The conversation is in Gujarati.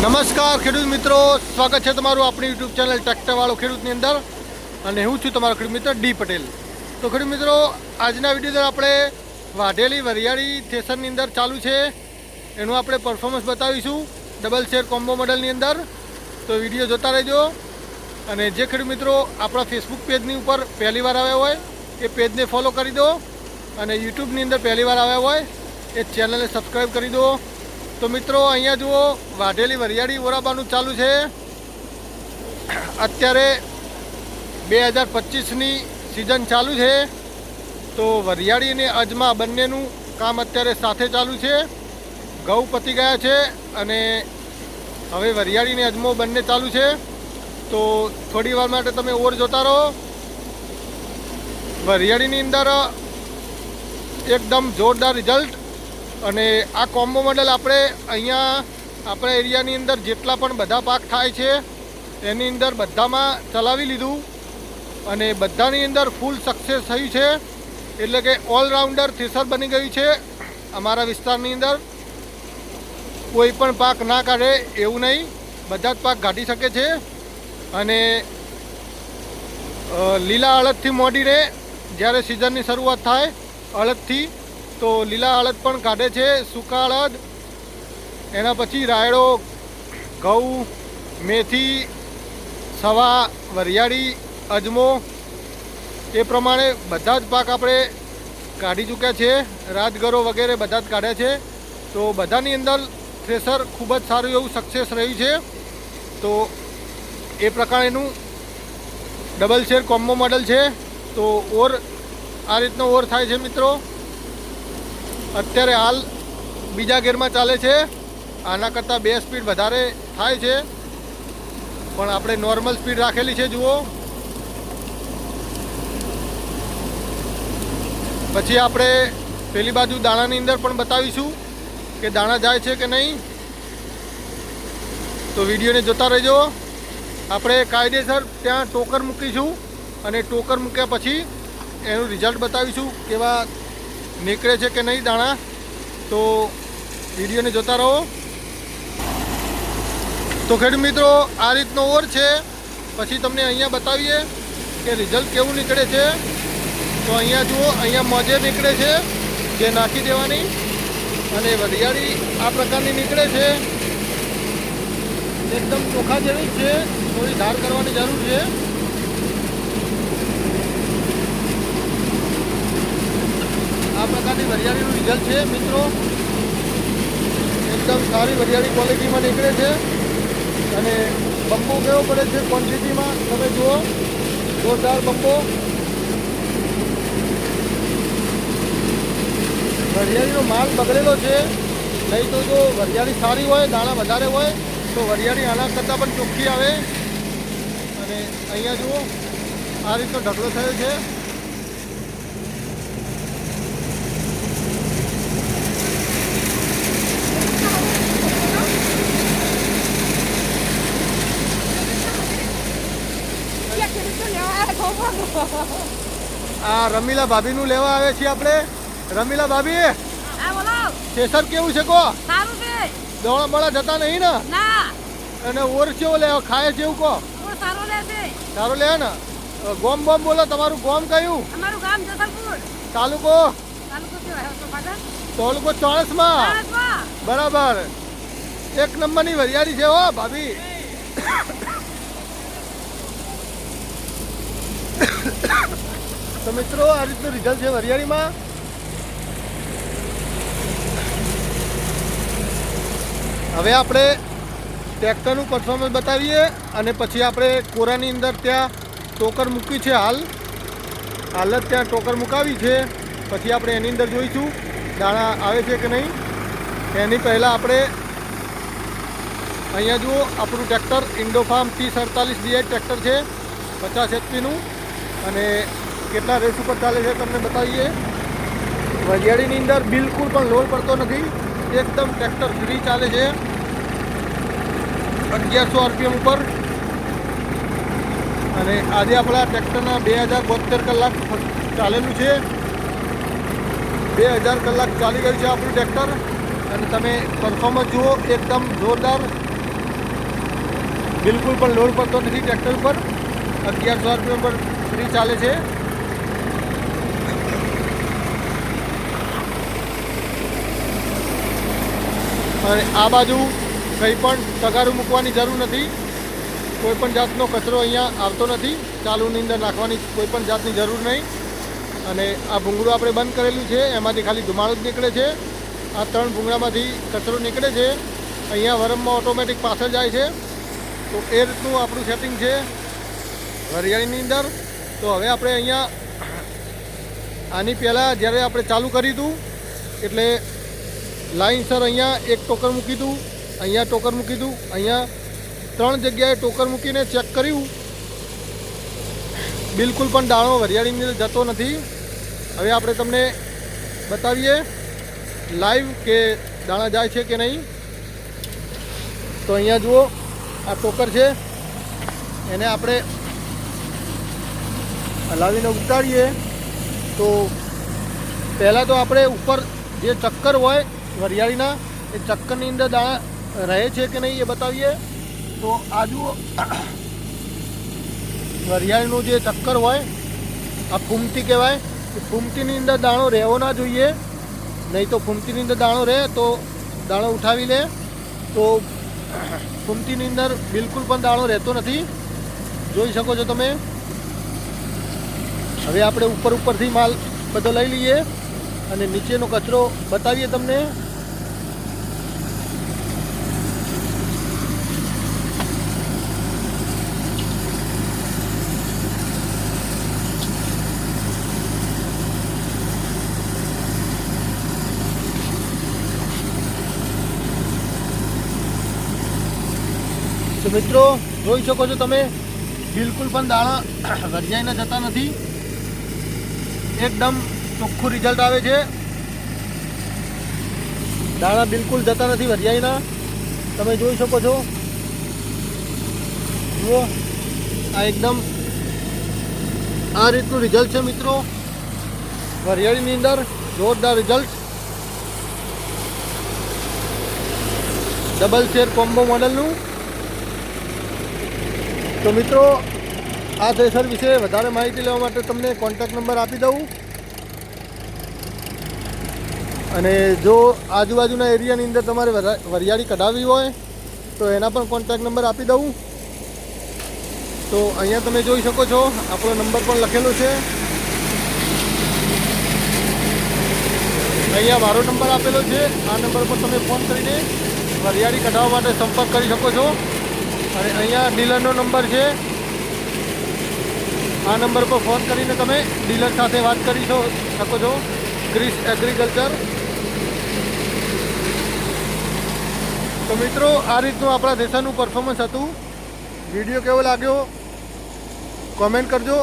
નમસ્કાર, ખેડૂત મિત્રો. સ્વાગત છે તમારું આપણી યુટ્યુબ ચેનલ ટ્રેક્ટરવાળો ખેડૂતની અંદર. અને હું છું તમારો ખેડૂત મિત્ર ડી પટેલ. તો ખેડૂત મિત્રો, આજના વીડિયો અંદર આપણે વાઢેલી વરિયાળી થેસરની અંદર ચાલુ છે. એનું આપણે પરફોર્મન્સ બતાવીશું ડબલ શેર કોમ્બો મોડલની અંદર. તો વીડિયો જોતા રહેજો. અને જે ખેડૂત મિત્રો આપણા ફેસબુક પેજની ઉપર પહેલીવાર આવ્યા હોય, એ પેજને ફોલો કરી દો. અને યુટ્યુબની અંદર પહેલીવાર આવ્યા હોય, એ ચેનલને સબસ્ક્રાઈબ કરી દો. તો મિત્રો, અહીંયા જુઓ, વાઢેલી વરિયાળી ઓરાબાનું ચાલુ છે. અત્યારે બે હજાર પચીસની સિઝન ચાલુ છે. તો વરિયાળી અને અજમા બંનેનું કામ અત્યારે સાથે ચાલુ છે. ઘઉં પતી ગયા છે અને હવે વરિયાળી અને અજમો બંને ચાલુ છે. તો થોડી વાર માટે તમે ઓર જોતા રહો. વરિયાળીની અંદર એકદમ જોરદાર રિઝલ્ટ અને આ કોમ્બો મોડલ આપણે અહીંયા આપણા એરિયાની અંદર જેટલા પણ બધા પાક થાય છે, એની અંદર બધામાં ચલાવી લીધું અને બધાની અંદર ફૂલ સક્સેસ થયું છે. એટલે કે ઓલરાઉન્ડર થ્રેસર બની ગયું છે અમારા વિસ્તારની અંદર. કોઈ પણ પાક ના કાઢે એવું નહીં, બધા જ પાક કાઢી શકે છે. અને લીલા અળદથી મોડીને જ્યારે સિઝનની શરૂઆત થાય અળદથી તો લીલા અળદ પણ કાઢે છે સૂકા અળદ એના પછી રાયડો, ઘઉં, મેથી, સવા, વરિયાળી, અજમો. એ પ્રમાણે બધા જ પાક આપણે કાઢી ચૂક્યા છે, રાજગરો વગેરે બધા જ કાઢ્યા છે. તો બધાની અંદર થ્રેસર ખૂબ જ સારું એવું સક્સેસ રહ્યું છે. તો એ પ્રકારેનું ડબલ શેર કોમ્બો મોડલ છે. તો ઓર આ રીતનો ઓર થાય છે મિત્રો. અત્યારે હાલ બીજા ગેરમાં ચાલે છે. આના કરતાં બે સ્પીડ વધારે થાય છે. પણ આપણે નોર્મલ સ્પીડ રાખેલી છે, જુઓ. પછી આપણે પેલી બાજુ દાણાની અંદર પણ બતાવીશું કે દાણા જાય છે કે નહીં. તો વિડીયોને જોતા રહેજો. આપણે કાયદેસર ત્યાં ટોકર મૂકીશું અને ટોકર મૂક્યા પછી એનું રિઝલ્ટ બતાવીશું કેવા નીકળે છે કે નહીં દાણા? તો વિડીયોને જોતા રહો. તો ખેડૂત મિત્રો, આ રીતનો ઓર છે. પછી તમને અહીંયા બતાવીએ કે રિઝલ્ટ કેવું નીકળે છે. તો અહીંયા જુઓ, અહીંયા મોજે નીકળે છે, જે નાખી દેવાની. અને વરિયાળી આ પ્રકારની નીકળે છે. એકદમ ચોખા જેવી જ છે. થોડી ધાર કરવાની જરૂર છે આ વરિયાળીનું રિઝલ્ટ છે, મિત્રો. એકદમ સારી હરિયાળી ક્વોલિટીમાં નીકળે છે. અને બંબો કેવો પડે છે ક્વોન્ટિટીમાં તમે જુઓ. જોરદાર બંબો. વરિયાળીનો માલ બગડેલો છે. નહીં તો જો વરિયાળી સારી હોય, દાણા વધારે હોય, તો વરિયાળી આના કરતાં પણ ચોખ્ખી આવે. અને અહીંયા જુઓ, આ રીતનો ઢગલો થયો છે. આ રમીલા ભાભીનું લેવા આવે છીએ આપણે. રમીલા ભાભી કેસર કેવું છે કો સારું છે. દોડા બળા જતા નહીં ને? ના. અને ઓર કેવો લે ખાય છે એવું કો સારું લે ને? ગોમ બોમ બોલો તમારું ગોમ કયું? અમારું ગામ જસલપુર. તાલુકો? તાલુકો ચોળસમાં ભારતમાં બરાબર. એક નંબરની વરિયાળી છે હો ભાભી. તો મિત્રો, આ રીતનું રિઝલ્ટ છે વરિયાળીમાં. હવે આપણે ટ્રેક્ટરનું પરફોર્મન્સ બતાવીએ અને પછી આપણે કોરાની અંદર ત્યાં ટોકર મૂકી છે હાલ. હાલ જ ત્યાં ટોકર મુકાવી છે. પછી આપણે એની અંદર જોઈશું, દાણા આવે છે કે નહીં. એની પહેલાં આપણે અહીંયા જુઓ, આપણું ટ્રેક્ટર ઇન્ડોફાર્મ ત્રીસ અડતાલીસ ડીઆઈ ટ્રેક્ટર છે, પચાસ એચપીનું અને કેટલા રેસ ઉપર ચાલે છે તમને બતાવીએ. વરિયાળીની અંદર બિલકુલ પણ લોડ પડતો નથી. એકદમ ટ્રેક્ટર ફ્રી ચાલે છે. અગિયારસો આરપીએમ ઉપર. અને આજે આપણા ટ્રેક્ટરના બે હજાર બોતેર કલાક ચાલેલું છે. બે હજાર કલાક ચાલી ગયું છે આપણું ટ્રેક્ટર. અને તમે પરફોર્મન્સ જુઓ, એકદમ જોરદાર. બિલકુલ પણ લોડ પડતો નથી ટ્રેક્ટર ઉપર. અગિયારસો આરપીએમ પર ફ્રી ચાલે છે. અને આ બાજુ કંઈ પણ તગારું મૂકવાની જરૂર નથી. કોઈ પણ જાતનો કચરો અહીંયા આવતો નથી. ચાલુની અંદર નાખવાની કોઈ પણ જાતની જરૂર નહીં. અને આ ભૂંગળું આપણે બંધ કરેલું છે. એમાંથી ખાલી ધુમાડો જ નીકળે છે. આ ત્રણ ભૂંગળામાંથી કચરો નીકળે છે. અહીંયા વરમમાં ઓટોમેટિક પાછળ જાય છે. તો એ રીતનું આપણું સેટિંગ છે. વરિયાળીની અંદર તો હવે આપણે અહીંયા આની પહેલાં જ્યારે આપણે ચાલુ કર્યું હતું, એટલે લાઈનસર અહીંયા એક ટોકર મૂકી દઉં, અહીંયા ટોકર મૂકી દઉં, અહીંયા ત્રણ જગ્યાએ ટોકર મૂકીને ચેક કર્યું. બિલકુલ પણ દાણો વરિયાળીની અંદર જતો નથી. હવે આપણે તમને બતાવીએ લાઈવ કે દાણા જાય છે કે નહીં. તો અહીંયા જુઓ, આ ટોકર છે. એને આપણે હલાવીને ઉતારીએ. તો પહેલાં તો આપણે ઉપર જે ચક્કર હોય વરિયાળીના એ ચક્કરની અંદર દાણા રહે છે કે નહીં એ બતાવીએ. તો આ જુઓ. વરિયાળીનું જે ચક્કર હોય, આ ફૂમતી કહેવાય, એ ફૂમતીની અંદર દાણો રહેવો ના જોઈએ. નહીં તો ફૂમતીની અંદર દાણો રહે તો દાણો ઉઠાવી લે. તો ફૂમતીની અંદર બિલકુલ પણ દાણો રહેતો નથી. જોઈ શકો છો તમે. હવે આપણે ઉપર ઉપરથી માલ બધો લઈ લઈએ અને નીચેનો કચરો બતાવીએ તમને. મિત્રો, જોઈ શકો છો તમે, બિલકુલ પણ દાણા વરિયાઈના જતા નથી. એકદમ ચોખ્ખું રિઝલ્ટ આવે છે. દાણા બિલકુલ જતા નથી વરિયાઈના તમે જોઈ શકો છો. જુઓ, આ એકદમ આ રીતનું રિઝલ્ટ છે મિત્રો. વરિયાળીની અંદર જોરદાર રિઝલ્ટ ડબલ શેર કોમ્બો મોડલનું તો મિત્રો, આ થ્રેસર વિશે વધારે માહિતી લેવા માટે તમને કોન્ટેક્ટ નંબર આપી દઉં. અને જો આજુબાજુના એરિયાની અંદર તમારે વરિયાળી કઢાવવી હોય, તો એના પણ કોન્ટેક્ટ નંબર આપી દઉં. તો અહીંયા તમે જોઈ શકો છો, આપણો નંબર પણ લખેલો છે. અહીંયા મારો નંબર આપેલો છે. આ નંબર પર તમે ફોન કરીને વરિયાળી કઢાવવા માટે સંપર્ક કરી શકો છો. અને અહીંયા ડીલરનો નંબર છે. આ નંબર પર ફોન કરીને તમે ડીલર સાથે વાત કરી શકો છો. Kris agriculture. તો મિત્રો, આ રીતનું આપણા દેશાનું પરફોર્મન્સ હતું. વીડિયો કેવો લાગ્યો? કોમેન્ટ કરજો